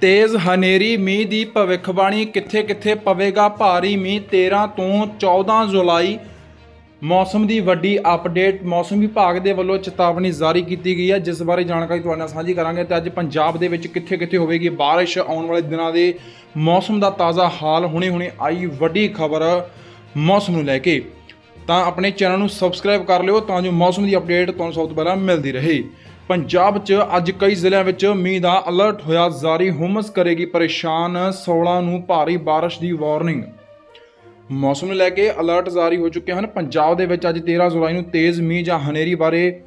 ਤੇਜ਼ ਹਨੇਰੀ ਮੀਂਹ ਦੀ ਭਵਿੱਖਬਾਣੀ ਕਿੱਥੇ-ਕਿੱਥੇ ਪਵੇਗਾ? ਭਾਰੀ ਮੀਂਹ 13 ਤੋਂ 14 ਜੁਲਾਈ। ਮੌਸਮ ਦੀ ਵੱਡੀ ਅਪਡੇਟ, ਮੌਸਮ ਵਿਭਾਗ ਦੇ ਵੱਲੋਂ ਚੇਤਾਵਨੀ ਜਾਰੀ ਕੀਤੀ ਗਈ ਹੈ। ਜਿਸ ਬਾਰੇ ਜਾਣਕਾਰੀ ਤੁਹਾਡੇ ਨਾਲ ਸਾਂਝੀ ਕਰਾਂਗੇ ਤੇ ਅੱਜ ਪੰਜਾਬ ਦੇ ਵਿੱਚ ਕਿੱਥੇ-ਕਿੱਥੇ ਹੋਵੇਗੀ? ਬਾਰਿਸ਼ ਆਉਣ ਵਾਲੇ ਦਿਨਾਂ ਦੇ ਮੌਸਮ ਦਾ ਤਾਜ਼ਾ ਹਾਲ ਹੁਣੇ-ਹੁਣੇ ਆਈ ਵੱਡੀ ਖਬਰ ਮੌਸਮ ਨੂੰ ਲੈ ਕੇ। ਤਾਂ ਆਪਣੇ ਚੈਨਲ ਨੂੰ ਸਬਸਕ੍ਰਾਈਬ ਕਰ ਲਿਓ ਤਾਂ ਜੋ ਮੌਸਮ ਦੀ ਅਪਡੇਟ ਤੁਹਾਨੂੰ ਸਭ ਤੋਂ ਪਹਿਲਾਂ ਮਿਲਦੀ ਰਹੇ। ਪੰਜਾਬ 'ਚ ਅੱਜ ਕਈ ਜ਼ਿਲ੍ਹਿਆਂ ਵਿੱਚ ਮੀਂਹ ਦਾ ਅਲਰਟ ਹੋਇਆ। ਜਾਰੀ ਹੁਮਸ ਕਰੇਗੀ ਪਰੇਸ਼ਾਨ। 16 ਨੂੰ ਭਾਰੀ ਬਾਰਿਸ਼ ਦੀ ਵਾਰਨਿੰਗ ਮੌਸਮ ਨੂੰ ਲੈ ਕੇ ਅਲਰਟ ਜਾਰੀ ਹੋ ਚੁੱਕੇ ਹਨ। ਪੰਜਾਬ ਦੇ ਵਿੱਚ ਅੱਜ 13 ਜੁਲਾਈ ਨੂੰ ਤੇਜ਼ ਮੀਂਹ ਜਾਂ ਹਨੇਰੀ ਬਾਰੇ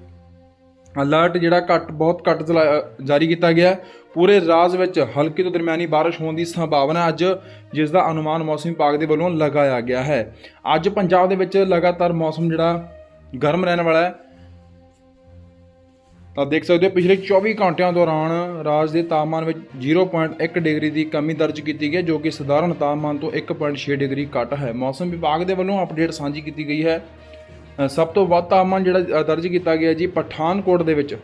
ਅਲਰਟ ਜਿਹੜਾ ਘੱਟ, ਬਹੁਤ ਘੱਟ ਚਲਾ- ਜਾਰੀ ਕੀਤਾ ਗਿਆ। ਪੂਰੇ ਰਾਜ ਵਿੱਚ ਹਲਕੀ ਤੋਂ ਦਰਮਿਆਨੀ ਬਾਰਿਸ਼ ਹੋਣ ਦੀ ਸੰਭਾਵਨਾ ਅੱਜ, ਜਿਸ ਦਾ ਅਨੁਮਾਨ ਮੌਸਮ ਵਿਭਾਗ ਦੇ ਵੱਲੋਂ ਲਗਾਇਆ ਗਿਆ ਹੈ। ਅੱਜ ਪੰਜਾਬ ਦੇ ਵਿੱਚ ਲਗਾਤਾਰ ਮੌਸਮ ਜਿਹੜਾ ਗਰਮ ਰਹਿਣ ਵਾਲਾ ਹੈ। ਤਾਂ ਦੇਖ ਸਕਦੇ ਹੋ ਪਿਛਲੇ 24 ਘੰਟਿਆਂ ਦੌਰਾਨ ਰਾਜ ਦੇ ਤਾਪਮਾਨ ਵਿੱਚ 0.1 ਡਿਗਰੀ ਦੀ ਕਮੀ ਦਰਜ ਕੀਤੀ ਗਈ ਹੈ, ਜੋ ਕਿ ਸਧਾਰਨ ਤਾਪਮਾਨ ਤੋਂ 1.6 ਡਿਗਰੀ ਘੱਟ ਹੈ। ਮੌਸਮ ਵਿਭਾਗ ਦੇ ਵੱਲੋਂ ਅਪਡੇਟ ਸਾਂਝੀ ਕੀਤੀ ਗਈ ਹੈ। ਸਭ ਤੋਂ ਵੱਧ ਤਾਪਮਾਨ ਜਿਹੜਾ ਦਰਜ ਕੀਤਾ ਗਿਆ ਜੀ ਪਠਾਨਕੋਟ ਦੇ ਵਿੱਚ।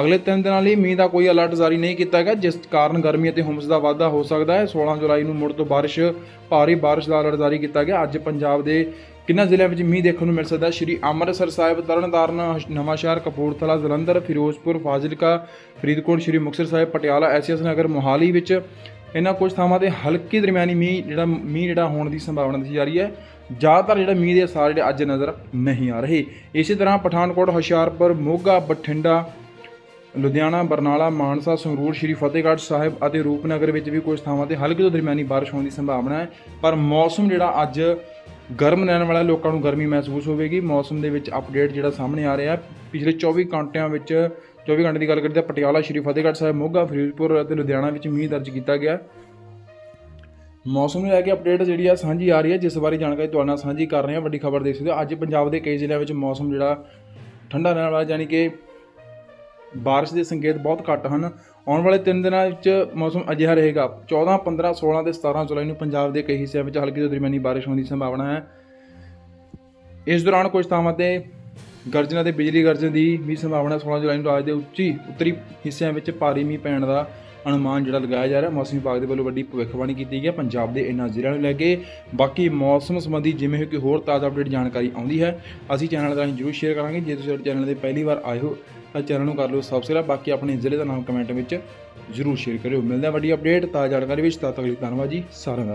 ਅਗਲੇ 3 ਦਿਨਾਂ ਲਈ ਮੀਂਹ ਦਾ ਕੋਈ ਅਲਰਟ ਜਾਰੀ ਨਹੀਂ ਕੀਤਾ ਗਿਆ ਜਿਸ ਕਾਰਨ ਗਰਮੀ ਅਤੇ ਹੁਮਸ ਦਾ ਵਾਧਾ ਹੋ ਸਕਦਾ ਹੈ। 16 ਜੁਲਾਈ ਨੂੰ ਮੁੜ ਤੋਂ ਬਾਰਿਸ਼ ਭਾਰੀ ਬਾਰਿਸ਼ ਦਾ ਅਲਰਟ ਜਾਰੀ ਕੀਤਾ ਗਿਆ। ਅੱਜ ਪੰਜਾਬ ਦੇ ਕਿੰਨਾ ਜ਼ਿਲ੍ਹਿਆਂ ਵਿੱਚ ਮੀਂਹ ਦੇਖਣ ਨੂੰ ਮਿਲ ਸਕਦਾ? ਸ਼੍ਰੀ ਅੰਮ੍ਰਿਤਸਰ ਸਾਹਿਬ, ਤਰਨਤਾਰਨ ਨਵਾਂਸ਼ਹਿਰ, ਕਪੂਰਥਲਾ, ਜਲੰਧਰ, ਫਿਰੋਜ਼ਪੁਰ, ਫਾਜ਼ਿਲਕਾ, ਫਰੀਦਕੋਟ, ਸ਼੍ਰੀ ਮੁਕਤਸਰ ਸਾਹਿਬ, ਪਟਿਆਲਾ ਐਸਐਸ ਨਗਰ, ਮੋਹਾਲੀ ਵਿੱਚ ਇਹਨਾਂ ਕੁਝ ਥਾਵਾਂ ਤੇ ਹਲਕੀ ਦਰਮਿਆਨੀ ਮੀਂਹ ਜਿਹੜਾ ਮੀਂਹ ਜਿਹੜਾ ਹੋਣ ਦੀ ਸੰਭਾਵਨਾ ਦਿੱਤੀ ਜਾ ਰਹੀ ਹੈ। ਜ਼ਿਆਦਾਤਰ ਜਿਹੜਾ ਮੀਂਹ ਦੇ ਅਸਰ ਜਿਹੜੇ ਅੱਜ ਨਜ਼ਰ ਨਹੀਂ ਆ ਰਹੇ। ਇਸੇ ਤਰ੍ਹਾਂ ਪਠਾਨਕੋਟ, ਹੁਸ਼ਿਆਰਪੁਰ, ਮੋਗਾ, ਬਠਿੰਡਾ, ਲੁਧਿਆਣਾ, ਬਰਨਾਲਾ, ਮਾਨਸਾ, ਸੰਗਰੂਰ, ਸ਼੍ਰੀ ਫਤਿਹਗੜ੍ਹ ਸਾਹਿਬ ਅਤੇ ਰੂਪਨਗਰ ਵਿੱਚ ਵੀ ਕੁਝ ਥਾਵਾਂ ਤੇ ਹਲਕੀ ਤੋਂ ਦਰਮਿਆਨੀ ਬਾਰਿਸ਼ ਹੋਣ ਦੀ ਸੰਭਾਵਨਾ ਹੈ। ਪਰ ਮੌਸਮ ਜਿਹੜਾ ਅੱਜ ਗਰਮ ਰਹਿਣ ਵਾਲਾ ਲੋਕਾਂ ਨੂੰ ਗਰਮੀ ਮਹਿਸੂਸ ਹੋਵੇਗੀ। ਮੌਸਮ ਦੇ ਵਿੱਚ ਅਪਡੇਟ ਜਿਹੜਾ ਸਾਹਮਣੇ ਆ ਰਿਹਾ ਪਿਛਲੇ 24 ਘੰਟਿਆਂ ਵਿੱਚ 24 ਘੰਟੇ ਦੀ ਗੱਲ ਕਰੀਏ ਤਾਂ ਪਟਿਆਲਾ ਸ਼੍ਰੀ ਫਤਿਹਗੜ੍ਹ ਸਾਹਿਬ, ਮੋਗਾ, ਫਿਰੋਜ਼ਪੁਰ ਅਤੇ ਲੁਧਿਆਣਾ ਵਿੱਚ ਮੀਂਹ ਦਰਜ ਕੀਤਾ ਗਿਆ। ਮੌਸਮ ਨੂੰ ਲੈ ਕੇ ਅਪਡੇਟ ਜਿਹੜੀ ਆ ਸਾਂਝੀ ਆ ਰਹੀ ਹੈ। ਜਿਸ ਬਾਰੇ ਜਾਣਕਾਰੀ ਤੁਹਾਡੇ ਨਾਲ ਸਾਂਝੀ ਕਰ ਰਹੇ ਹਾਂ। ਵੱਡੀ ਖਬਰ ਦੇਖ ਸਕਦੇ ਹੋ। ਅੱਜ ਪੰਜਾਬ ਦੇ ਕਈ ਜ਼ਿਲ੍ਹਿਆਂ ਵਿੱਚ ਮੌਸਮ ਜਿਹੜਾ ਠੰਡਾ ਰਹਿਣ ਵਾਲਾ, ਯਾਨੀ ਕਿ ਬਾਰਿਸ਼ ਦੇ ਸੰਕੇਤ ਬਹੁਤ ਘੱਟ ਹਨ। ਆਉਣ ਵਾਲੇ 3 ਦਿਨਾਂ ਵਿੱਚ ਮੌਸਮ ਅਜਿਹਾ ਰਹੇਗਾ। 14 15 16 ਤੇ 17 ਜੁਲਾਈ ਨੂੰ ਪੰਜਾਬ ਦੇ ਕਈ ਹਿੱਸਿਆਂ ਵਿੱਚ ਹਲਕੀ ਤੋਂ ਦਰਮਿਆਨੀ ਬਾਰਿਸ਼ ਹੋਣ ਦੀ ਸੰਭਾਵਨਾ ਹੈ। ਇਸ ਦੌਰਾਨ ਕੁਝ ਥਾਵਾਂ ਤੇ ਗਰਜਨਾ ਤੇ ਬਿਜਲੀ ਗਰਜਨ ਦੀ ਵੀ ਸੰਭਾਵਨਾ 16 ਜੁਲਾਈ ਨੂੰ ਰਾਜ ਦੇ ਉੱਚੀ ਉੱਤਰੀ ਹਿੱਸਿਆਂ ਵਿੱਚ ਭਾਰੀ ਮੀਂਹ ਪੈਣ ਦਾ ਅਨੁਮਾਨ ਜਿਹੜਾ ਲਗਾਇਆ ਜਾ ਰਿਹਾ, ਮੌਸਮ ਵਿਭਾਗ ਦੇ ਵੱਲੋਂ ਵੱਡੀ ਭਵਿੱਖਬਾਣੀ ਕੀਤੀ ਗਈ ਹੈ। ਪੰਜਾਬ ਦੇ ਇਹਨਾਂ ਜ਼ਿਲ੍ਹਿਆਂ ਨੂੰ ਲੈ ਕੇ ਬਾਕੀ ਮੌਸਮ ਸੰਬੰਧੀ ਜਿਵੇਂ ਕਿ ਹੋਰ ਤਾਜ਼ਾ ਅਪਡੇਟ ਜਾਣਕਾਰੀ ਆਉਂਦੀ ਹੈ, ਅਸੀਂ ਚੈਨਲ ਰਾਹੀਂ ਜਰੂਰ ਸ਼ੇਅਰ ਕਰਾਂਗੇ। ਜੇ ਤੁਸੀਂ ਸਾਡੇ ਚੈਨਲ ਦੇ ਪਹਿਲੀ ਵਾਰ ਆਏ ਹੋ, ਤਾਂ ਚੈਨਲ ਨੂੰ ਕਰ ਲਓ ਸਬਸਕ੍ਰਾਈਬ ਬਾਕੀ ਆਪਣੇ ਜ਼ਿਲ੍ਹੇ ਦਾ ਨਾਮ ਕਮੈਂਟ ਵਿੱਚ ਜਰੂਰ ਸ਼ੇਅਰ ਕਰਿਓ। ਮਿਲਦਾ ਵੱਡੀ ਅਪਡੇਟ ਤਾਜ਼ਾ ਜਾਣਕਾਰੀ ਵਿੱਚ, ਤਦ ਤੱਕ ਲਈ ਧੰਨਵਾਦ ਜੀ, ਸਾਰਿਆਂ ਦਾ।